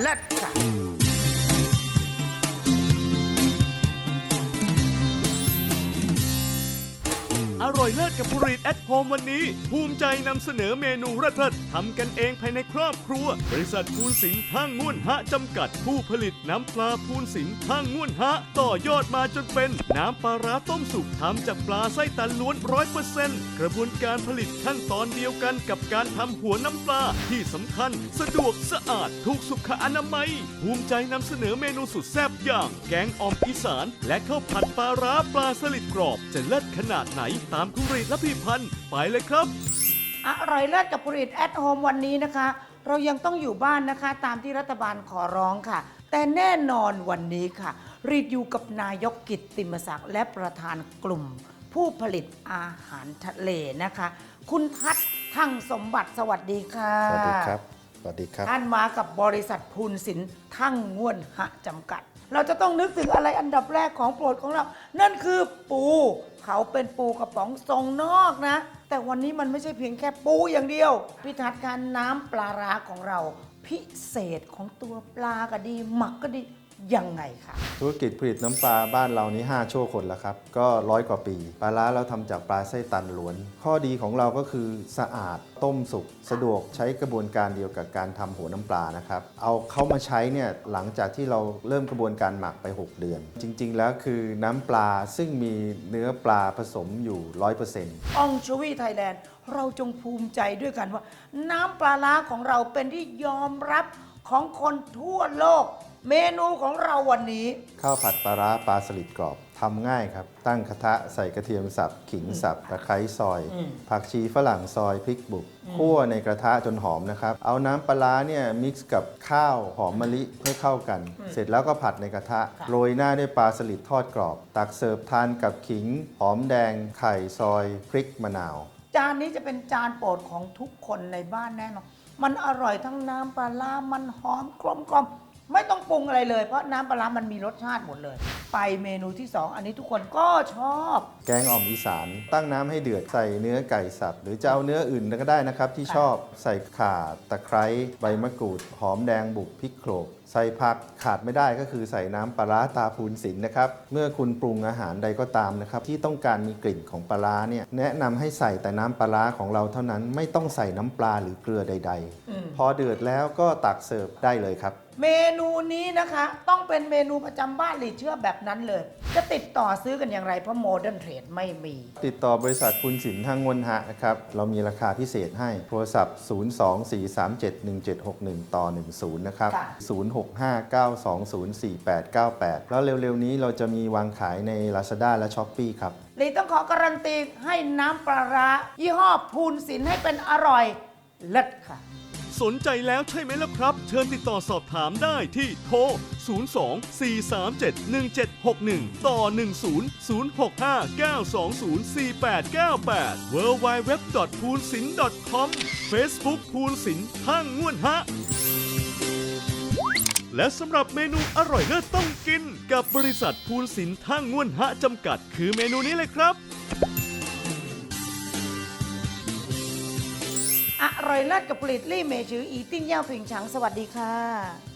เลิศค่ะอร่อยเลิศกับผลิตแอทโฮมวันนี้ ภูมิใจนำเสนอเมนูระเทิด ทำกันเองภายในครอบครัว บริษัทภูนศิลป์ท่างง่วนฮะจำกัด ผู้ผลิตน้ำปลาภูนศิลป์ท่างง่วนฮะ ต่อยอดมาจนเป็น น้ำปลาร้าต้มสุกทำจากปลาไส้ตันล้วนร้อยเปอร์เซ็นต์กระบวนการผลิตขั้นตอนเดียวกันกับการทำหัวน้ำปลาที่สำคัญ สะดวกสะอาดถูกสุขอนามัยภูมิใจนำเสนอเมนูสุดแซ่บอย่าง แกงอ่อมอีสาน และข้าวผัดปลาร้าปลาสลิดกรอบ จะเลิศขนาดไหนตามคุณรีดและพี่พันธ์ไปเลยครับ อร่อยเลิศกับผลิตแอดโฮมวันนี้นะคะ เรายังต้องอยู่บ้านนะคะ ตามที่รัฐบาลขอร้องค่ะ แต่แน่นอนวันนี้ค่ะ รีดอยู่กับนายกกิตติมศักดิ์และประธานกลุ่ม ผู้ผลิตอาหารทะเลนะคะ คุณทัศน์ทั้งสมบัติสวัสดีค่ะ สวัสดีครับ สวัสดีครับ ท่านมากับบริษัทพูนสินทั้งง่วนหะจำกัด เราจะต้องนึกถึงอะไรอันดับแรกของโปรดของเรา นั่นคือปู เขาเป็นปูกระป๋องทรงนอกนะ แต่วันนี้มันไม่ใช่เพียงแค่ปูอย่างเดียวพิทัศการน้ำปลาร้าของเรา พิเศษของตัวปลาก็ดี หมักก็ดี ยังไงคะธุรกิจผลิตน้ำปลาบ้านเรานี้5โชวคนแล้วครับ ก็ร้อยกว่าปี ปลาร้าเราทำจากปลาไส้ตันล้วน ข้อดีของเราก็คือสะอาดต้มสุก สะดวกใช้กระบวนการเดียวกับการทำหัวน้ำปลานะครับ เอาเข้ามาใช้เนี่ยหลังจากที่เราเริ่มกระบวนการหมักไป 6 เดือน จริง ๆ แล้วคือน้ำปลาซึ่งมีเนื้อปลาผสมอยู่ 100%องชวีไทยแลนด์เราจงภูมิใจด้วยกันว่า น้ำปลาร้าของเราเป็นที่ยอมรับของคนทั่วโลก เมนูของเราวันนี้ ข้าวผัดปลาร้าปลาสลิดกรอบทำง่ายครับ ตั้งกระทะใส่กระเทียมสับขิงสับตะไคร้ซอย อืมผักชีฝรั่งซอยพริกบุกคั่วในกระทะจนหอมนะครับ เอาน้ำปลาร้าเนี่ยมิกซ์กับข้าวหอมมะลิให้เข้ากัน เสร็จแล้วก็ผัดในกระทะ ค่ะ โรยหน้าด้วยปลาสลิดทอดกรอบ ตักเสิร์ฟทานกับขิง หอมแดง ไข่ซอยพริกมะนาว จานนี้จะเป็นจานโปรดของทุกคนในบ้านแน่นอน มันอร่อยทั้งน้ำปลาร้ามันหอมกลมกลมๆ ไม่ต้องปรุงอะไรเลยเพราะน้ำปลาร้ามันมีรสชาติหมดเลย ไปเมนูที่สองอันนี้ทุกคนก็ชอบ แกงอ่อมอีสาน ตั้งน้ำให้เดือดใส่เนื้อไก่สับ หรือจะเอาเนื้ออื่นก็ได้นะครับ ที่ค่ะชอบใส่ข่าตะไคร้ใบมะกรูด หอมแดงบุกพริกโขลก ใส่ผักขาดไม่ได้ก็คือใส่น้ำปลาร้าตาพูนสินนะครับ เมื่อคุณปรุงอาหารใดก็ตามนะครับ ที่ต้องการมีกลิ่นของปลาร้าเนี่ยแนะนำให้ใส่แต่น้ำปลาร้าของเราเท่านั้น ไม่ต้องใส่น้ำปลาหรือเกลือใดอืมๆพอเดือดแล้วก็ตักเสิร์ฟได้เลยครับเมนูนี้นะคะ ต้องเป็นเมนูประจำบ้านหลีเชื่อแบบนั้นเลย จะติดต่อซื้อกันอย่างไรเพราะโมเดิร์นเทรดไม่มี ติดต่อบริษัทคุณสินทางงวนหะนะครับ เรามีราคาพิเศษให้โทรศัพท์ 024371761 ต่อ 10 นะครับ ค่ะ 0659204898 แล้วเร็วๆนี้เราจะมีวางขายใน Lazada และ s h อ p e e ครับ หลีต้องขอการันตีให้น้ำปลาร้ายี่ห้อพูนสินให้เป็นอร่อยเลิศค่ะ สนใจแล้วใช่ไหมล่ะครับ เชิญติดต่อสอบถามได้ที่โทร 02-437-1761 ต่อ 10-065-920-4898 w w w p o o l s i n c o m Facebook พูนสินห้างง่วนฮะ และสำหรับเมนูอร่อยเลิศต้องกิน กับบริษัทภูนสินท่างง่วนฮะจำกัด คือเมนูนี้เลยครับ อร่อยเลิศกับผลิตลี่เมชืออีติ้งเย่าผิงฉังสวัสดีค่ะ